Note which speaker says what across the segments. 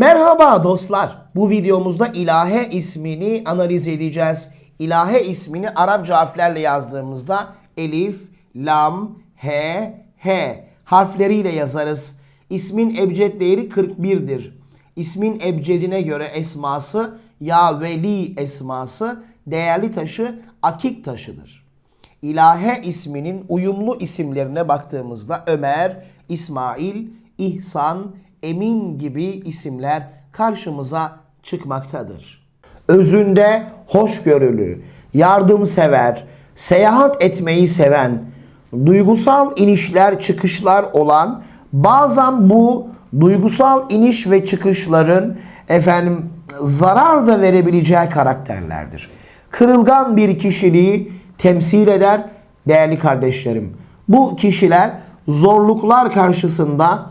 Speaker 1: Merhaba dostlar. Bu videomuzda ilahe ismini analiz edeceğiz. İlahe ismini Arapça harflerle yazdığımızda elif, lam, he, he harfleriyle yazarız. İsmin ebced değeri 41'dir. İsmin ebcedine göre esması ya veli esması değerli taşı akik taşıdır. İlahe isminin uyumlu isimlerine baktığımızda Ömer, İsmail, İhsan, Emin gibi isimler karşımıza çıkmaktadır. Özünde hoşgörülü, yardımsever, seyahat etmeyi seven, duygusal inişler çıkışlar olan bazen bu duygusal iniş ve çıkışların efendim zarar da verebileceği karakterlerdir. Kırılgan bir kişiliği temsil eder değerli kardeşlerim. Bu kişiler zorluklar karşısında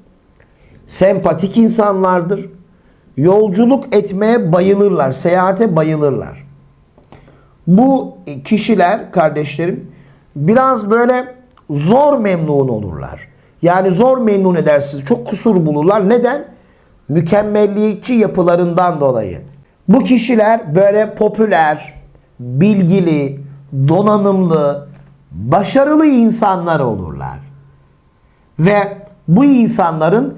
Speaker 1: Sempatik insanlardır. Yolculuk etmeye bayılırlar. Seyahate bayılırlar. Bu kişiler kardeşlerim biraz böyle zor memnun olurlar. Yani zor memnun edersiniz. Çok kusur bulurlar. Neden? Mükemmelliyetçi yapılarından dolayı. Bu kişiler böyle popüler, bilgili, donanımlı, başarılı insanlar olurlar. Ve bu insanların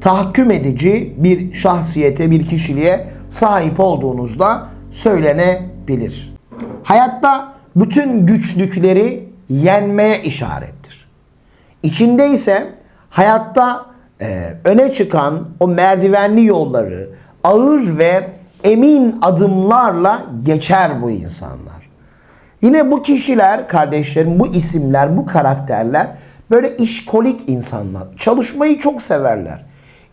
Speaker 1: Tahakküm edici bir şahsiyete, bir kişiliğe sahip olduğunuzda söylenebilir. Hayatta bütün güçlükleri yenmeye işarettir. İçinde ise hayatta e, öne çıkan o merdivenli yolları ağır ve emin adımlarla geçer bu insanlar. Yine bu kişiler kardeşlerim, bu isimler, bu karakterler böyle işkolik insanlar. Çalışmayı çok severler.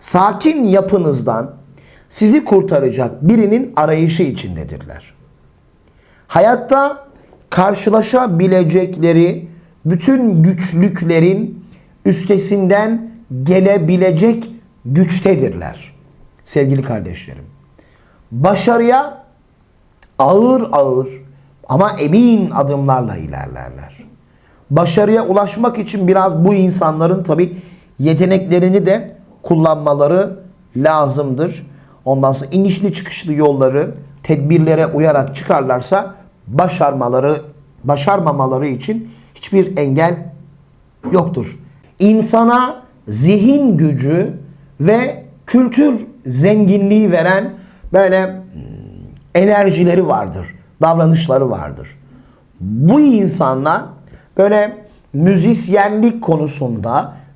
Speaker 1: Sakin yapınızdan sizi kurtaracak birinin arayışı içindedirler. Hayatta karşılaşabilecekleri bütün güçlüklerin üstesinden gelebilecek güçtedirler. Sevgili kardeşlerim. Başarıya ağır ağır ama emin adımlarla ilerlerler. Başarıya ulaşmak için biraz bu insanların tabi yeteneklerini de kullanmaları lazımdır. Ondan sonra inişli çıkışlı yolları tedbirlere uyarak çıkarlarsa başarmaları başarmamaları için hiçbir engel yoktur. İnsana zihin gücü ve kültür zenginliği veren böyle hmm, enerjileri vardır, davranışları vardır. Bu insanlar böyle müzisyenlik konusunda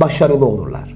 Speaker 1: başarılı olurlar.